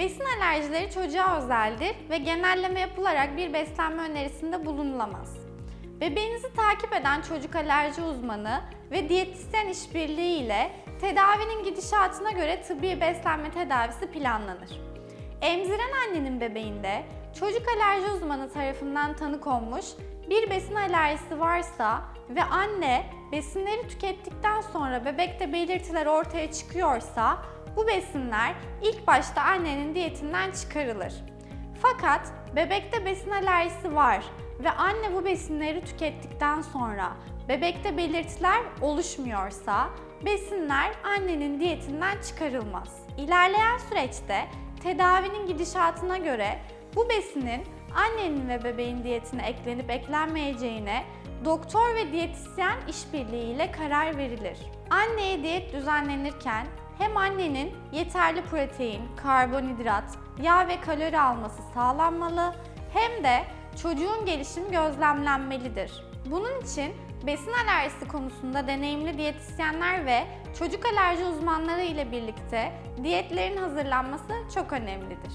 Besin alerjileri çocuğa özeldir ve genelleme yapılarak bir beslenme önerisinde bulunulamaz. Bebeğinizi takip eden çocuk alerji uzmanı ve diyetisyen işbirliği ile tedavinin gidişatına göre tıbbi beslenme tedavisi planlanır. Emziren annenin bebeğinde çocuk alerji uzmanı tarafından tanı konmuş bir besin alerjisi varsa ve anne besinleri tükettikten sonra bebekte belirtiler ortaya çıkıyorsa bu besinler ilk başta annenin diyetinden çıkarılır. Fakat bebekte besin alerjisi var ve anne bu besinleri tükettikten sonra bebekte belirtiler oluşmuyorsa besinler annenin diyetinden çıkarılmaz. İlerleyen süreçte tedavinin gidişatına göre bu besinin annenin ve bebeğin diyetine eklenip eklenmeyeceğine doktor ve diyetisyen işbirliğiyle karar verilir. Anneye diyet düzenlenirken hem annenin yeterli protein, karbonhidrat, yağ ve kalori alması sağlanmalı hem de çocuğun gelişimi gözlemlenmelidir. Bunun için besin alerjisi konusunda deneyimli diyetisyenler ve çocuk alerji uzmanları ile birlikte diyetlerin hazırlanması çok önemlidir.